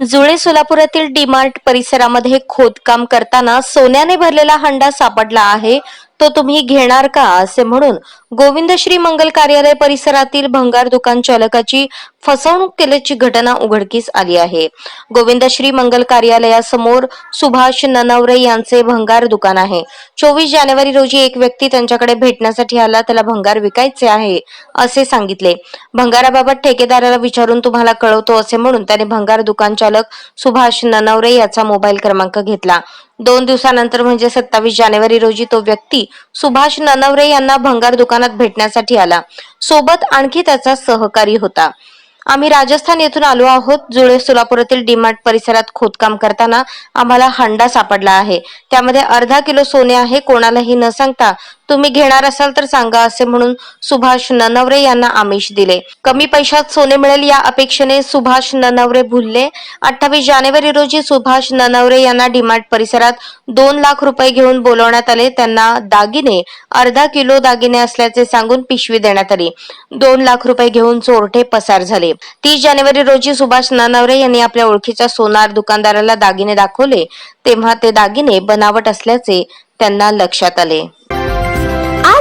जुळे सोलापुरातील डीमार्ट परिसरामध्ये खोदकाम करताना सोन्याने भरलेला हंडा सापडला आहे. तो तुम्ही घेणार का? असे म्हणून गोविंद श्री मंगल कार्यालय परिसरातील भंगार दुकान चालकाची फसवणूक केल्याची घटना उघडकीस आली आहे. गोविंद श्री मंगल कार्यालयासमोर सुभाष ननवरे यांचे भंगार दुकान आहे. चोवीस जानेवारी रोजी एक व्यक्ती त्यांच्याकडे भेटण्यासाठी आला त्याला भंगार विकायचे आहे असे सांगितले. भंगाराबाबत ठेकेदाराला विचारून तुम्हाला कळवतो असे म्हणून त्याने भंगार दुकान चालक सुभाष ननवरे याचा मोबाईल क्रमांक घेतला. दोन दिवसानंतर म्हणजे सत्तावीस जानेवारी रोजी तो व्यक्ती सुभाष ननवरे यांना भंगार दुकानात भेटण्यासाठी आला. सोबत आणखी त्याचा सहकारी होता. आम्ही राजस्थान येथून आलो आहोत. जुळे सोलापुरातील डीमार्ट परिसरात खोदकाम करताना आम्हाला हंडा सापडला आहे. त्यामध्ये अर्धा किलो सोने आहे. कोणालाही न सांगता तुम्ही घेणार असाल तर सांगा असे म्हणून सुभाष ननवरे यांना आमिष दिले. कमी पैशात सोने मिळेल या अपेक्षेने सुभाष ननवरे भुलले. अठ्ठावीस जानेवारी रोजी सुभाष ननवरे यांना डीमार्ट परिसरात दोन लाख रुपये घेऊन बोलवण्यात आले. त्यांना दागिने अर्धा किलो दागिने असल्याचे सांगून पिशवी देण्यात आली. दोन लाख रुपये घेऊन चोरटे पसार झाले. तीस जानेवारी रोजी सुभाष ननवरे यांनी आपल्या ओळखीच्या सोनार दुकानदाराला दागिने दाखवले. तेव्हा ते दागिने बनावट असल्याचे त्यांना लक्षात आले.